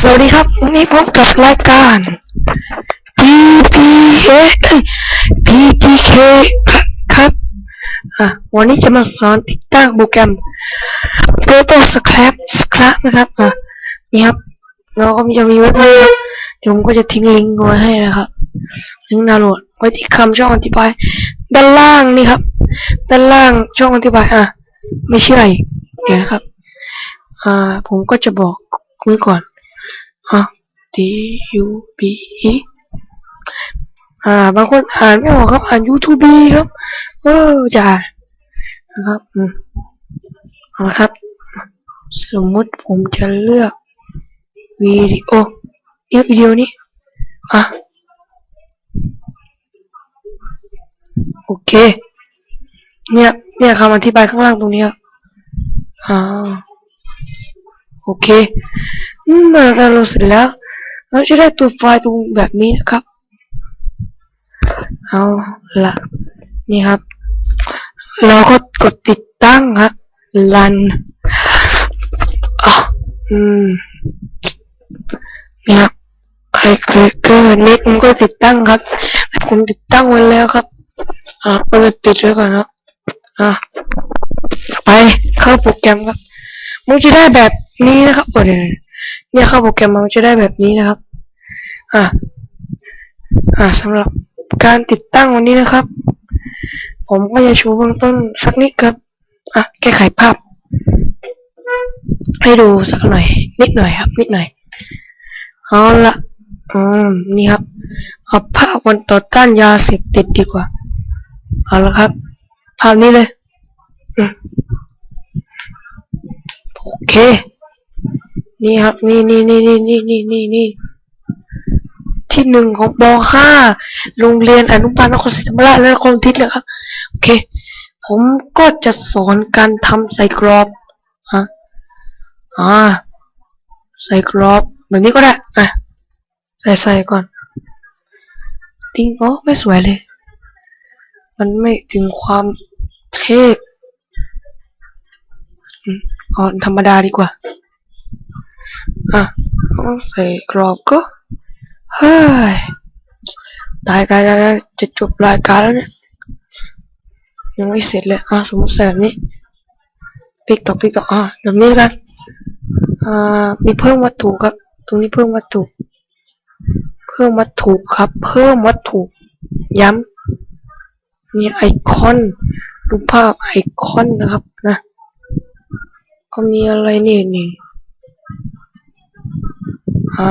สวัสดีครับวันนี้พบกับรายการ PPA เอ้ย PTK ครับอะวันนี้จะมาสอนติดตั้งโปรแกรม Proto Scrap Scrap นะครับอะนี่ครับ เราก็จะมีเว็บไซต์ครับเดี๋ยวผมก็จะทิ้งลิงก์ไว้ให้นะครับลิงก์ดาวน์โหลดไว้ที่คำช่องอธิบาย ด้านล่างนี่ครับ ด้านล่างช่องอธิบายอะ ไม่เชื่อเดี๋ยวนะครับ อ่า ผมก็จะบอกไว้ก่อนฮะ D U B E อ่า บางคนอ่านไม่ออกครับ อ่าน YouTube ครับเออจะอ่านะครับอืมเอาละครับ สมมุติผมจะเลือกวิดีโอเลือกวิดีโอนี้อะโอเค เนี่ย เนี่ยคำอธิบายข้างล่างตรงนี้ครับอ่า โอเคมเมื่อเราเสร็จแล้วเราจะได้ตัวไฟล์ตรงแบบนี้นะครับ เอาละนี่ครับ เราก็กดติดตั้งครับรันอืมนี่ครับใครเคยเกอร์น็ตมันก็ติดตั้งครับ ผมติดตั้งไว้แล้วครับ อะก็จะติดไว้ก่อนครับอะไปเข้าโปรแกรมครับ มันจะได้แบบนี้นะครับโอเดี๋ยวเนี่ยเข้าโปรแกรมมามันจะได้แบบนี้นะครับ อะอะสำหรับการติดตั้งวันนี้นะครับ ผมก็จะชว์เบื้องต้นสักนิดครับ อะแก้ไขภาพ ให้ดูสักหน่อย นิดหน่อยครับ นิดหน่อยเอาละอืมนี่ครับเอาภาพวันต่อต้านยาเสพติดดีกว่า เอาละครับ ภาพนี้เลย อืม โอเค นี่ครับ นี่นี่นี่นี่นี่นี่นี่นี่ที่หนึ่งของป .5 โรงเรียนอนุบาลนครศรีธรรมราชและนครทิศเลยครับ โอเค ผมก็จะสอนการทำใส่กรอบฮะอ่าใส่กรอบแบบนี้ก็ได้ อะ ใส่ใส่ก่อนติ้งโอ้ไม่สวยเลย มันไม่ถึงความเทพ อืมเอธรรมดาดีกว่า อะต้องใส่กรอบก็เฮ้ยตายตายตายตายจะจบรายการแล้วเนี่ยยังไม่เสร็จเลยอะสมมติใส่แบบนี้ติ๊กตอกติ๊กตอกอะแบบนี้กันอ่ามีเพิ่มวัตถุครับ ตรงนี้เพิ่มวัตถุ เพิ่มวัตถุครับ เพิ่มวัตถุ ย้ำนี่ไอคอนรูปภาพไอคอนนะครับนะ ก็มีอะไรนี่นี่อ่า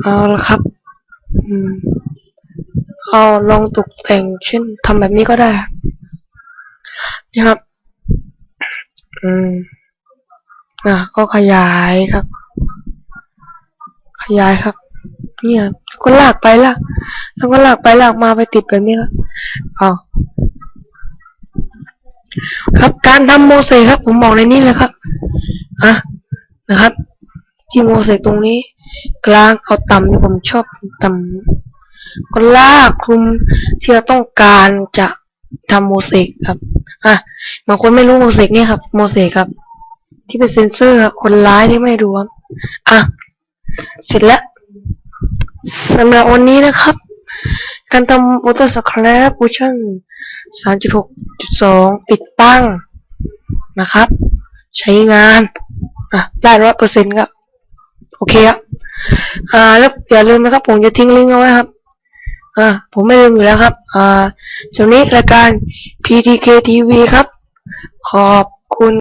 เอาละครับ อืม เอาลองตกแต่งเช่นทำแบบนี้ก็ได้ นี่ครับ อืมอะก็ขยายครับ ขยายครับ เนี่ย ก็ลากไปลากแล้วก็ลากไปลากมาไปติดแบบนี้ครับเอา ครับการทำโมเสกครับ ผมบอกในนี้เลยครับอะนะครับ ที่โมเสกตรงนี้ กลางเอาต่ำที่ผมชอบต่ำก็ลากคลุมที่เราต้องการจะทำโมเสกครับอะบางคนไม่รู้โมเสกนี่ครับโมเสกครับ ที่เป็นเซนเซอร์ครับคนร้ายที่ไม่ดูครับอะเสร็จแล้วสำหรับวันนี้นะครับ การทำ Auto Scrap Version 3.6.2 ติดตั้งนะครับ ใช้งานอะได้ร้อยเปอร์เซ็นต์ครับโอเคครับอ่าแล้วอย่าลืมนะครับผมจะทิ้งลิงก์เอาไว้ครับอ่าผมไม่ลืมอยู่แล้วครับอ่าสำหรับนี้รายการ PTK TV ครับ ขอบคุณ